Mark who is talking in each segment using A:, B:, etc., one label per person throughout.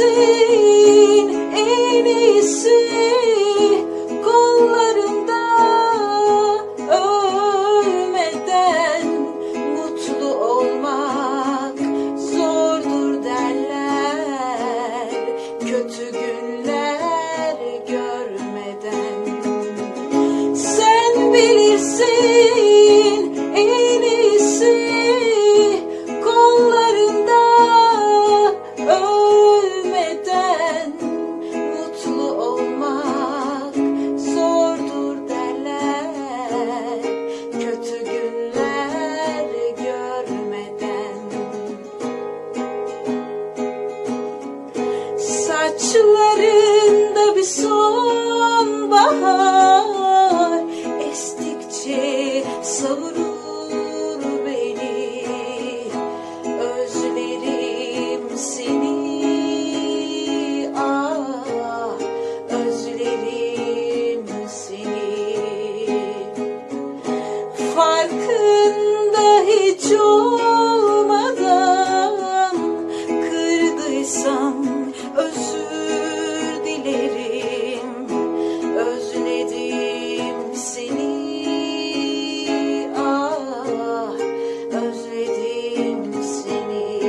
A: iyisin, en iyisi Kollarında ölmeden mutlu olmak zordur derler. Kötü günler görmeden. Sen bilirsin kötü günler görmeden. Saçlarında bir sonbahar estikçe savurur hiç olmadan kırdıysam özür dilerim. Özledim seni? Ah özledim seni?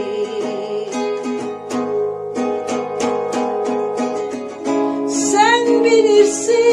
A: Sen bilirsin